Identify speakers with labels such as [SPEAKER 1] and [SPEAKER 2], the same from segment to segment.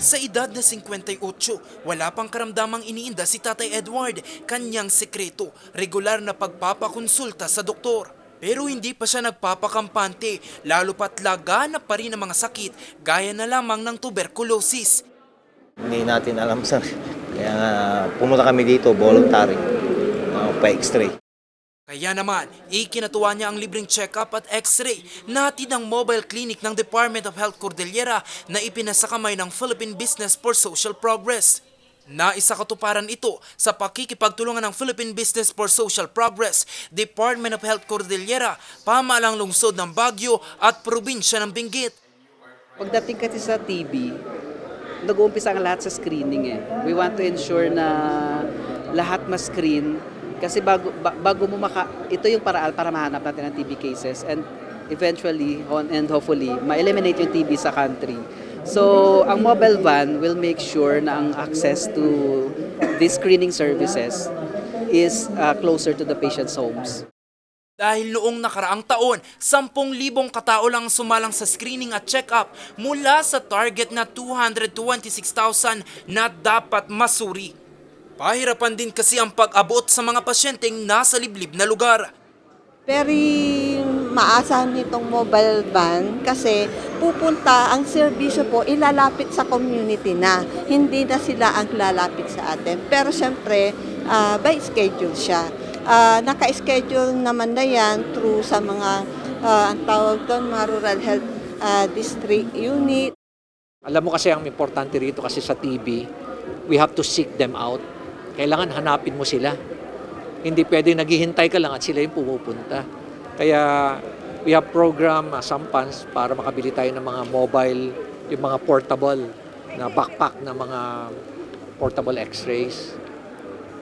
[SPEAKER 1] Sa edad na 58, wala pang karamdamang iniinda si Tatay Edward, kanyang sekreto, regular na pagpapakonsulta sa doktor. Pero hindi pa siya nagpapakampante, lalo pat laganap pa rin ang mga sakit gaya na lamang ng tuberculosis.
[SPEAKER 2] Hindi natin alam sir. Kaya pumunta kami dito, voluntary, uh, pa-x-ray.
[SPEAKER 1] Kaya naman, ikinatuwa niya ang libreng check-up at x-ray natin ng mobile clinic ng Department of Health Cordillera na ipinasa kamay ng Philippine Business for Social Progress. Naisa katuparan ito sa pakikipagtulungan ng Philippine Business for Social Progress, Department of Health Cordillera, pamalang lungsod ng Baguio at probinsya ng Benguet.
[SPEAKER 3] Pagdating kasi sa TB, nag-uumpisa ang lahat sa screening eh. We want to ensure na lahat ma-screen kasi bago, ba- bago mo maka... Ito yung paraan para mahanap natin ang TB cases and eventually on, and hopefully ma-eliminate yung TB sa country. So, ang mobile van will make sure na ang access to these screening services is uh, closer to the patient's homes.
[SPEAKER 1] Dahil noong nakaraang taon, 10,000 katao lang sumalang sa screening at check-up mula sa target na 226,000 na dapat masuri. Pahirapan din kasi ang pag-abot sa mga pasyenteng nasa liblib na lugar.
[SPEAKER 4] Very maasahan nitong mobile van kasi pupunta ang serbisyo po ilalapit sa community na. Hindi na sila ang lalapit sa atin. Pero siyempre, ah, by schedule siya. Ah, naka-schedule naman na yan through sa mga, ah, ang tawag doon, mga rural health ah, district unit.
[SPEAKER 5] Alam mo kasi ang importante rito kasi sa TB, we have to seek them out. Kailangan hanapin mo sila. Hindi pwede naghihintay ka lang at sila yung pumupunta. Kaya we have program, uh, funds para makabili tayo ng mga mobile, yung mga portable na backpack na mga portable x-rays.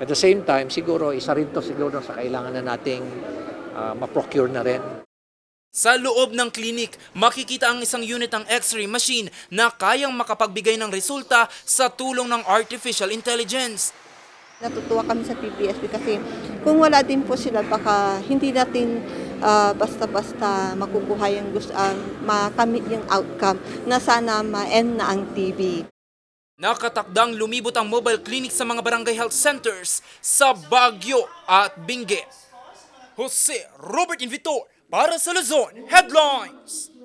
[SPEAKER 5] At the same time, siguro, isa rin to siguro sa kailangan na nating uh, ma-procure na rin.
[SPEAKER 1] Sa loob ng klinik, makikita ang isang unit ng x-ray machine na kayang makapagbigay ng resulta sa tulong ng artificial intelligence.
[SPEAKER 4] Natutuwa kami sa PBSB kasi kung wala din po sila baka hindi natin ah, basta-basta makukuha yung gusto, ah, makamit yung outcome na sana ma-end na ang TB.
[SPEAKER 1] Nakatakdang lumibot ang mobile clinic sa mga barangay health centers sa Baguio at Benguet. Jose Robert Invitor para sa Luzon Headlines!